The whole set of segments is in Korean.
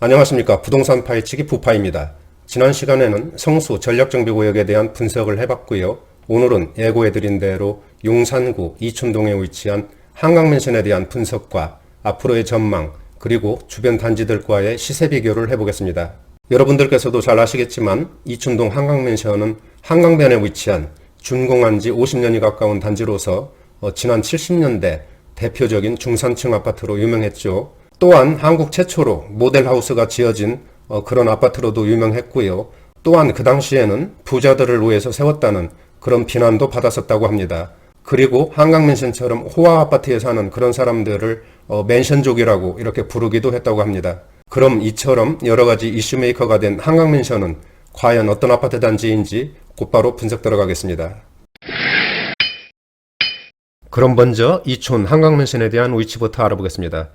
안녕하십니까. 부동산 파헤치기 부파입니다. 지난 시간에는 성수 전력정비구역에 대한 분석을 해봤고요. 오늘은 예고해드린 대로 용산구 이촌동에 위치한 한강맨션에 대한 분석과 앞으로의 전망, 그리고 주변 단지들과의 시세 비교를 해보겠습니다. 여러분들께서도 잘 아시겠지만 이촌동 한강맨션은 한강변에 위치한 준공한 지 50년이 가까운 단지로서 어, 지난 70년대 대표적인 중산층 아파트로 유명했죠. 또한 한국 최초로 모델하우스가 지어진 어, 그런 아파트로도 유명했고요. 또한 그 당시에는 부자들을 위해서 세웠다는 그런 비난도 받았었다고 합니다. 그리고 한강맨션처럼 호화 아파트에 사는 그런 사람들을 어, 맨션족이라고 이렇게 부르기도 했다고 합니다. 그럼 이처럼 여러 가지 이슈메이커가 된 한강맨션은 과연 어떤 아파트 단지인지 곧바로 분석 들어가겠습니다. 그럼 먼저 이촌 한강맨션에 대한 위치부터 알아보겠습니다.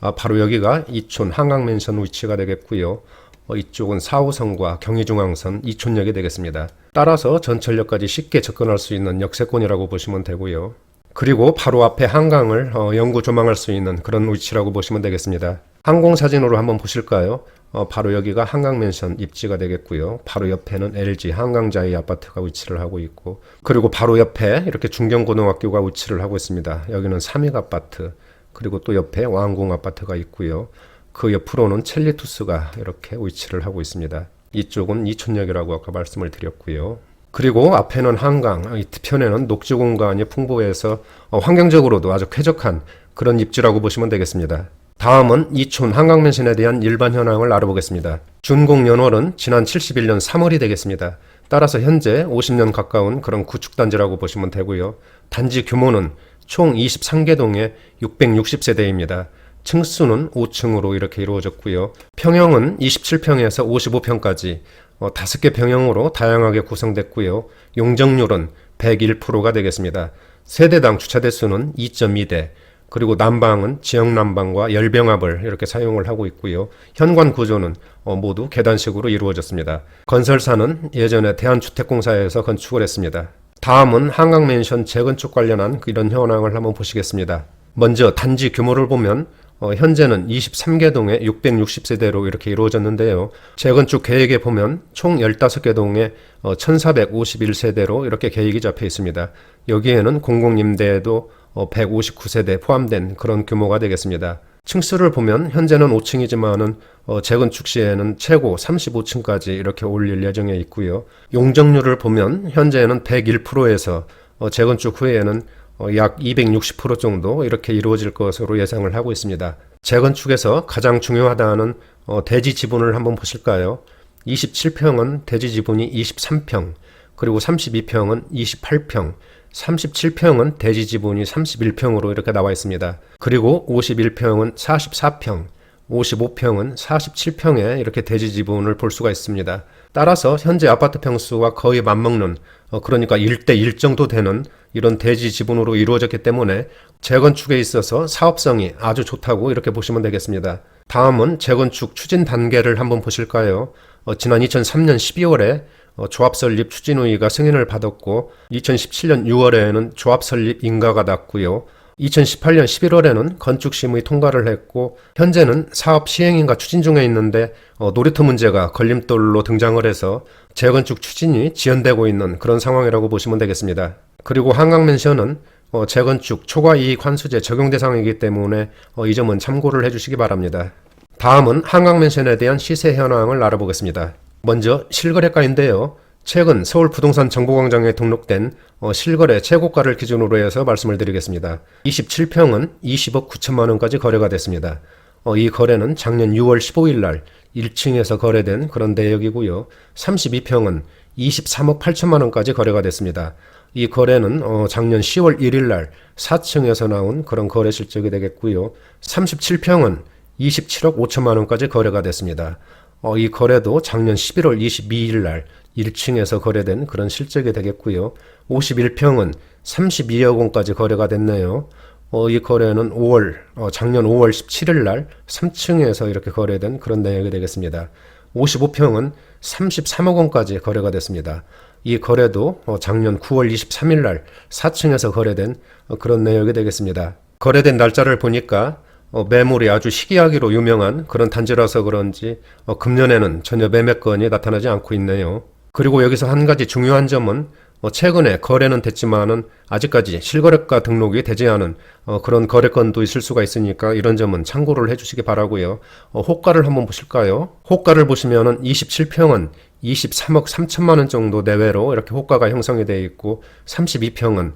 아, 바로 여기가 이촌 한강맨션 위치가 되겠고요. 어, 이쪽은 4호선과 경의중앙선 이촌역이 되겠습니다. 따라서 전철역까지 쉽게 접근할 수 있는 역세권이라고 보시면 되고요. 그리고 바로 앞에 한강을 어, 영구 조망할 수 있는 그런 위치라고 보시면 되겠습니다. 항공사진으로 한번 보실까요? 어, 바로 여기가 한강맨션 입지가 되겠고요. 바로 옆에는 LG 한강자이 아파트가 위치를 하고 있고 그리고 바로 옆에 이렇게 중경고등학교가 위치를 하고 있습니다. 여기는 삼익 아파트 그리고 또 옆에 왕궁 아파트가 있고요. 그 옆으로는 첼리투스가 이렇게 위치를 하고 있습니다. 이쪽은 이촌역이라고 아까 말씀을 드렸고요. 그리고 앞에는 한강, 이 뒤편에는 녹지 공간이 풍부해서 어, 환경적으로도 아주 쾌적한 그런 입지라고 보시면 되겠습니다. 다음은 이촌 한강맨션에 대한 일반 현황을 알아보겠습니다. 준공 연월은 지난 71년 3월이 되겠습니다. 따라서 현재 50년 가까운 그런 구축단지라고 보시면 되고요. 단지 규모는 총 23개 동에 660세대입니다. 층수는 5층으로 이렇게 이루어졌고요. 평형은 27평에서 55평까지 어, 5개 평형으로 다양하게 구성됐고요. 용적률은 101%가 되겠습니다. 세대당 주차 대수는 2.2대, 그리고 난방은 지역 난방과 열병합을 이렇게 사용을 하고 있고요. 현관 구조는 어, 모두 계단식으로 이루어졌습니다. 건설사는 예전에 대한주택공사에서 건축을 했습니다. 다음은 한강맨션 재건축 관련한 이런 현황을 한번 보시겠습니다. 먼저 단지 규모를 보면 어, 현재는 23개 동에 660세대로 이렇게 이루어졌는데요. 재건축 계획에 보면 총 15개 동에 어, 1451세대로 이렇게 계획이 잡혀 있습니다. 여기에는 공공임대에도 어, 159세대 포함된 그런 규모가 되겠습니다. 층수를 보면 현재는 5층이지만은 어, 재건축 시에는 최고 35층까지 이렇게 올릴 예정에 있고요. 용적률을 보면 현재는 101%에서 어, 재건축 후에는 어, 약260% 정도 이렇게 이루어질 것으로 예상을 하고 있습니다. 재건축에서 가장 중요하다는 어, 대지 지분을 한번 보실까요? 27평은 대지 지분이 23평, 그리고 32평은 28평, 37평은 대지 지분이 31평으로 이렇게 나와 있습니다. 그리고 51평은 44평, 55평은 47평에 이렇게 대지 지분을 볼 수가 있습니다. 따라서 현재 아파트 평수와 거의 맞먹는 어, 그러니까 1대 1 정도 되는 이런 대지 지분으로 이루어졌기 때문에 재건축에 있어서 사업성이 아주 좋다고 이렇게 보시면 되겠습니다. 다음은 재건축 추진 단계를 한번 보실까요? 어, 지난 2003년 12월에 어, 조합 설립 추진의가 승인을 받았고 2017년 6월에는 조합 설립 인가가 났고요. 2018년 11월에는 건축심의 통과를 했고 현재는 사업 시행인가 추진 중에 있는데 어, 놀이터 문제가 걸림돌로 등장을 해서 재건축 추진이 지연되고 있는 그런 상황이라고 보시면 되겠습니다. 그리고 한강맨션은 어, 재건축 초과 이익 환수제 적용 대상이기 때문에 어, 이 점은 참고를 해주시기 바랍니다. 다음은 한강맨션에 대한 시세 현황을 알아보겠습니다. 먼저 실거래가인데요. 최근 서울 부동산 정보광장에 등록된 어, 실거래 최고가를 기준으로 해서 말씀을 드리겠습니다. 27평은 20억 9천만 원까지 거래가 됐습니다. 어, 이 거래는 작년 6월 15일 날 1층에서 거래된 그런 내역이고요. 32평은 23억 8천만 원까지 거래가 됐습니다. 이 거래는 어, 작년 10월 1일 날 4층에서 나온 그런 거래 실적이 되겠고요. 37평은 27억 5천만 원까지 거래가 됐습니다. 어, 이 거래도 작년 11월 22일 날 1층에서 거래된 그런 실적이 되겠고요. 51평은 32억 원까지 거래가 됐네요. 어, 이 거래는 5월, 어, 작년 5월 17일 날 3층에서 이렇게 거래된 그런 내역이 되겠습니다. 55평은 33억 원까지 거래가 됐습니다. 이 거래도 어, 작년 9월 23일 날 4층에서 거래된 어, 그런 내역이 되겠습니다. 거래된 날짜를 보니까 어, 매물이 아주 희귀하기로 유명한 그런 단지라서 그런지 어, 금년에는 전혀 매매건이 나타나지 않고 있네요. 그리고 여기서 한 가지 중요한 점은 어, 최근에 거래는 됐지만은 아직까지 실거래가 등록이 되지 않은 어, 그런 거래건도 있을 수가 있으니까 이런 점은 참고를 해주시기 바라고요. 어, 호가를 한번 보실까요? 호가를 보시면은 27평은 23억 3천만 원 정도 내외로 이렇게 호가가 형성이 되어 있고 32평은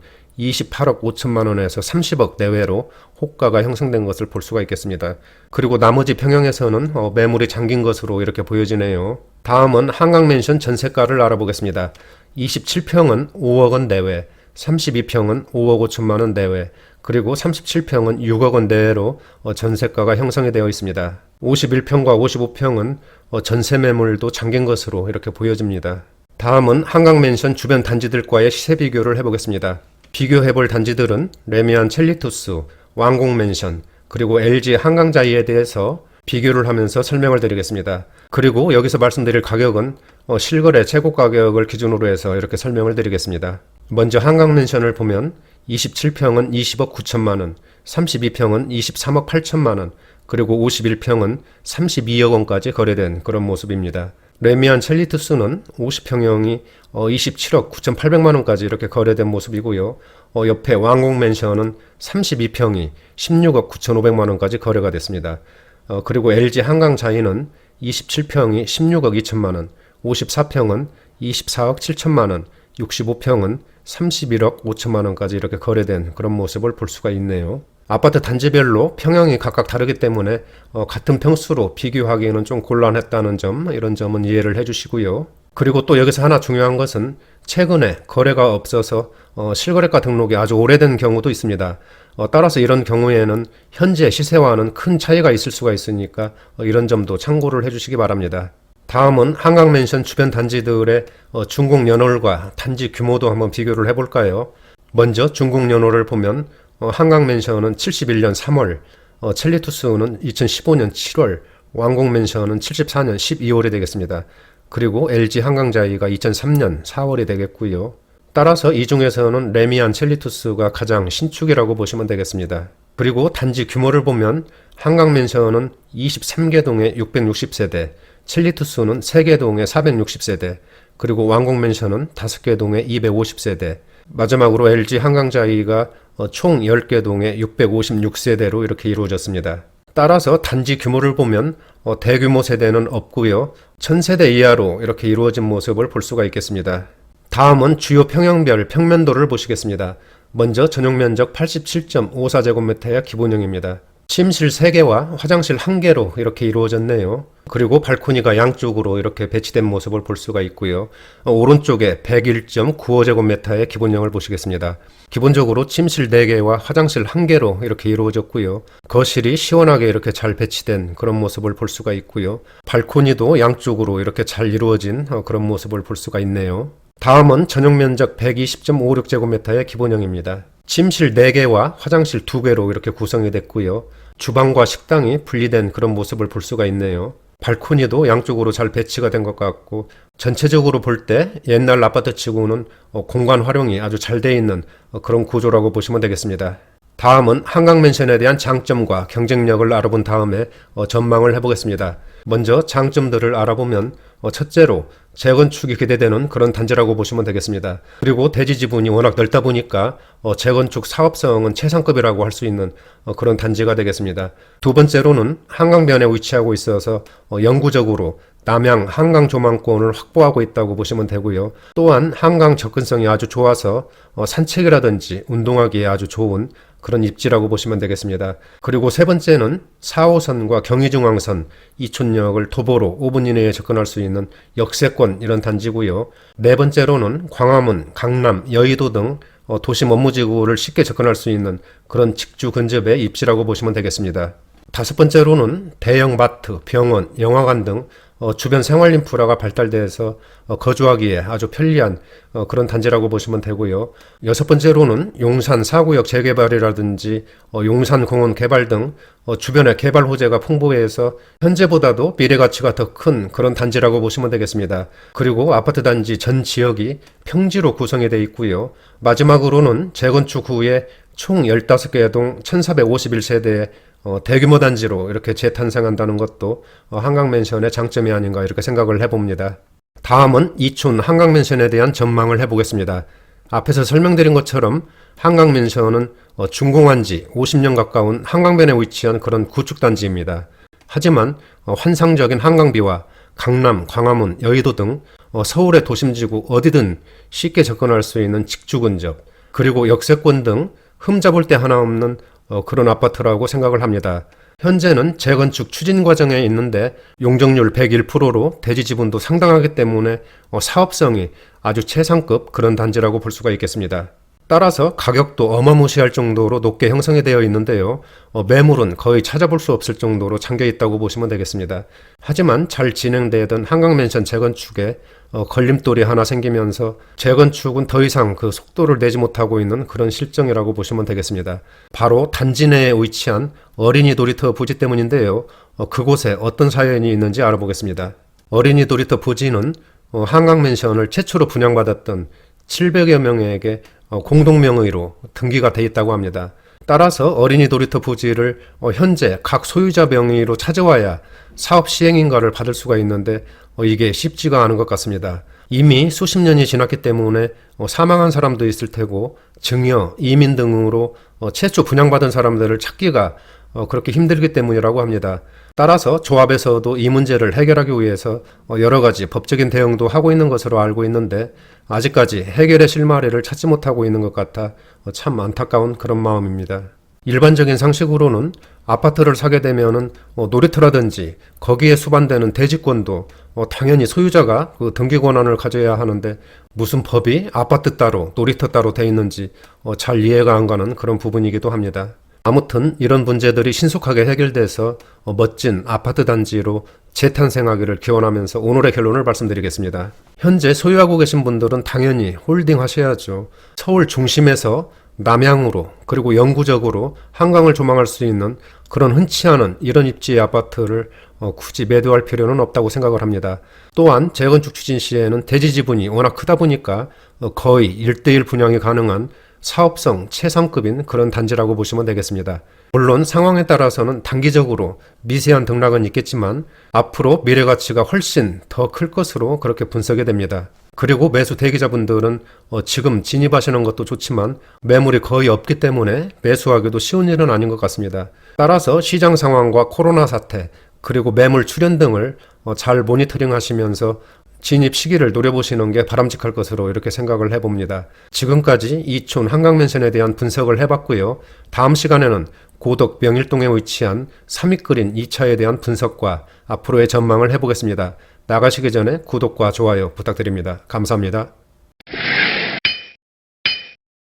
28억 5천만 원에서 30억 내외로 호가가 형성된 것을 볼 수가 있겠습니다. 그리고 나머지 평형에서는 어, 매물이 잠긴 것으로 이렇게 보여지네요. 다음은 한강맨션 전세가를 알아보겠습니다. 27평은 5억 원 내외, 32평은 5억 5천만 원 내외, 그리고 37평은 6억 원 내외로 어, 전세가가 형성이 되어 있습니다. 51평과 55평은 어, 전세 매물도 잠긴 것으로 이렇게 보여집니다. 다음은 한강맨션 주변 단지들과의 시세 비교를 해보겠습니다. 비교해볼 단지들은 레미안 첼리투스, 왕공맨션, 그리고 LG 한강자이에 대해서 비교를 하면서 설명을 드리겠습니다. 그리고 여기서 말씀드릴 가격은 어, 실거래 최고 가격을 기준으로 해서 이렇게 설명을 드리겠습니다. 먼저 한강맨션을 보면 27평은 20억 9천만 원, 32평은 23억 8천만 원, 그리고 51평은 32억 원까지 거래된 그런 모습입니다. 레미안 첼리투스는 50평형이 27억 9,800만 원까지 이렇게 거래된 모습이고요. 어, 옆에 왕공맨션은 32평이 16억 9,500만 원까지 거래가 됐습니다. 어, 그리고 LG 한강 자이는 27평이 16억 2천만 원, 54평은 24억 7천만 원, 65평은 31억 5천만 원까지 이렇게 거래된 그런 모습을 볼 수가 있네요. 아파트 단지별로 평형이 각각 다르기 때문에 어, 같은 평수로 비교하기에는 좀 곤란했다는 점 이런 점은 이해를 해주시고요. 그리고 또 여기서 하나 중요한 것은 최근에 거래가 없어서 어, 실거래가 등록이 아주 오래된 경우도 있습니다. 어, 따라서 이런 경우에는 현재 시세와는 큰 차이가 있을 수가 있으니까 어, 이런 점도 참고를 해주시기 바랍니다. 다음은 한강맨션 주변 단지들의 어, 중국 연월과 단지 규모도 한번 비교를 해볼까요? 먼저 중국 연월을 보면 어, 한강맨션은 71년 3월, 어, 첼리투스는 2015년 7월, 왕공맨션은 74년 12월이 되겠습니다. 그리고 LG 한강자이가 2003년 4월이 되겠고요. 따라서 이 중에서는 레미안 첼리투스가 가장 신축이라고 보시면 되겠습니다. 그리고 단지 규모를 보면 한강맨션은 23개 동에 660세대, 첼리투스는 3개 동에 460세대, 그리고 왕공맨션은 5개 동에 250세대, 마지막으로 LG 한강자이가 어, 총 10개 동에 656세대로 이렇게 이루어졌습니다. 따라서 단지 규모를 보면 어, 대규모 세대는 없고요. 1000세대 이하로 이렇게 이루어진 모습을 볼 수가 있겠습니다. 다음은 주요 평형별 평면도를 보시겠습니다. 먼저 전용 면적 87.54제곱미터의 기본형입니다. 침실 3개와 화장실 1개로 이렇게 이루어졌네요. 그리고 발코니가 양쪽으로 이렇게 배치된 모습을 볼 수가 있고요. 어, 오른쪽에 101.95제곱미터의 기본형을 보시겠습니다. 기본적으로 침실 4개와 화장실 1개로 이렇게 이루어졌고요. 거실이 시원하게 이렇게 잘 배치된 그런 모습을 볼 수가 있고요. 발코니도 양쪽으로 이렇게 잘 이루어진 어, 그런 모습을 볼 수가 있네요. 다음은 전용 면적 120.56제곱미터의 기본형입니다. 침실 4개와 화장실 2개로 이렇게 구성이 됐고요. 주방과 식당이 분리된 그런 모습을 볼 수가 있네요. 발코니도 양쪽으로 잘 배치가 된 것 같고 전체적으로 볼 때 옛날 아파트 치고는 어, 공간 활용이 아주 잘 돼 있는 어, 그런 구조라고 보시면 되겠습니다. 다음은 한강맨션에 대한 장점과 경쟁력을 알아본 다음에 어, 전망을 해보겠습니다. 먼저 장점들을 알아보면 어, 첫째로 재건축이 기대되는 그런 단지라고 보시면 되겠습니다. 그리고 대지 지분이 워낙 넓다 보니까 어, 재건축 사업성은 최상급이라고 할 수 있는 어, 그런 단지가 되겠습니다. 두 번째로는 한강변에 위치하고 있어서 어, 영구적으로 남양 한강 조망권을 확보하고 있다고 보시면 되고요. 또한 한강 접근성이 아주 좋아서 어, 산책이라든지 운동하기에 아주 좋은 그런 입지라고 보시면 되겠습니다. 그리고 세 번째는 4호선과 경의중앙선, 이촌역을 도보로 5분 이내에 접근할 수 있는 역세권 이런 단지고요. 네 번째로는 광화문, 강남, 여의도 등 어, 도심 업무지구를 쉽게 접근할 수 있는 그런 직주 근접의 입지라고 보시면 되겠습니다. 다섯 번째로는 대형 마트, 병원, 영화관 등 어, 주변 생활 인프라가 발달돼서 어, 거주하기에 아주 편리한 어, 그런 단지라고 보시면 되고요. 여섯 번째로는 용산 사구역 재개발이라든지 어, 용산 공원 개발 등 어, 주변에 개발 호재가 풍부해서 현재보다도 미래 가치가 더 큰 그런 단지라고 보시면 되겠습니다. 그리고 아파트 단지 전 지역이 평지로 구성이 되어 있고요. 마지막으로는 재건축 후에 총 15개 동 1451세대의 어, 대규모 단지로 이렇게 재탄생한다는 것도 어, 한강맨션의 장점이 아닌가 이렇게 생각을 해봅니다. 다음은 이촌 한강맨션에 대한 전망을 해보겠습니다. 앞에서 설명드린 것처럼 한강맨션은 어, 준공한 지 50년 가까운 한강변에 위치한 그런 구축단지입니다. 하지만 어, 환상적인 한강비와 강남, 광화문, 여의도 등 어, 서울의 도심지구 어디든 쉽게 접근할 수 있는 직주 근접, 그리고 역세권 등 흠잡을 데 하나 없는 어, 그런 아파트라고 생각을 합니다. 현재는 재건축 추진 과정에 있는데 용적률 101%로 대지 지분도 상당하기 때문에 어, 사업성이 아주 최상급 그런 단지라고 볼 수가 있겠습니다. 따라서 가격도 어마무시할 정도로 높게 형성이 되어 있는데요. 어, 매물은 거의 찾아볼 수 없을 정도로 잠겨 있다고 보시면 되겠습니다. 하지만 잘 진행되던 한강맨션 재건축에 어, 걸림돌이 하나 생기면서 재건축은 더 이상 그 속도를 내지 못하고 있는 그런 실정이라고 보시면 되겠습니다. 바로 단지 내에 위치한 어린이 놀이터 부지 때문인데요. 어, 그곳에 어떤 사연이 있는지 알아보겠습니다. 어린이 놀이터 부지는 어, 한강맨션을 최초로 분양받았던 700여 명에게 어, 공동명의로 등기가 돼 있다고 합니다. 따라서 어린이 놀이터 부지를 어, 현재 각 소유자 명의로 찾아와야 사업 시행인가를 받을 수가 있는데 어, 이게 쉽지가 않은 것 같습니다. 이미 수십 년이 지났기 때문에 어, 사망한 사람도 있을 테고 증여, 이민 등으로 어, 최초 분양받은 사람들을 찾기가 어, 그렇게 힘들기 때문이라고 합니다. 따라서 조합에서도 이 문제를 해결하기 위해서 어, 여러 가지 법적인 대응도 하고 있는 것으로 알고 있는데 아직까지 해결의 실마리를 찾지 못하고 있는 것 같아 어, 참 안타까운 그런 마음입니다. 일반적인 상식으로는 아파트를 사게 되면은 어, 놀이터라든지 거기에 수반되는 대지권도 어, 당연히 소유자가 그 등기 권한을 가져야 하는데 무슨 법이 아파트 따로 놀이터 따로 돼 있는지 어, 잘 이해가 안 가는 그런 부분이기도 합니다. 아무튼 이런 문제들이 신속하게 해결돼서 어, 멋진 아파트 단지로 재탄생하기를 기원하면서 오늘의 결론을 말씀드리겠습니다. 현재 소유하고 계신 분들은 당연히 홀딩 하셔야죠. 서울 중심에서 남향으로 그리고 영구적으로 한강을 조망할 수 있는 그런 흔치 않은 이런 입지의 아파트를 어, 굳이 매도할 필요는 없다고 생각을 합니다. 또한 재건축 추진 시에는 대지 지분이 워낙 크다 보니까 어, 거의 1대1 분양이 가능한 사업성 최상급인 그런 단지라고 보시면 되겠습니다. 물론 상황에 따라서는 단기적으로 미세한 등락은 있겠지만 앞으로 미래 가치가 훨씬 더 클 것으로 그렇게 분석이 됩니다. 그리고 매수 대기자분들은 어, 지금 진입하시는 것도 좋지만 매물이 거의 없기 때문에 매수하기도 쉬운 일은 아닌 것 같습니다. 따라서 시장 상황과 코로나 사태 그리고 매물 출현 등을 어, 잘 모니터링 하시면서 진입 시기를 노려보시는 게 바람직할 것으로 이렇게 생각을 해봅니다. 지금까지 이촌 한강맨션에 대한 분석을 해봤고요. 다음 시간에는 고덕 명일동에 위치한 삼익그린 2차에 대한 분석과 앞으로의 전망을 해보겠습니다. 나가시기 전에 구독과 좋아요 부탁드립니다. 감사합니다.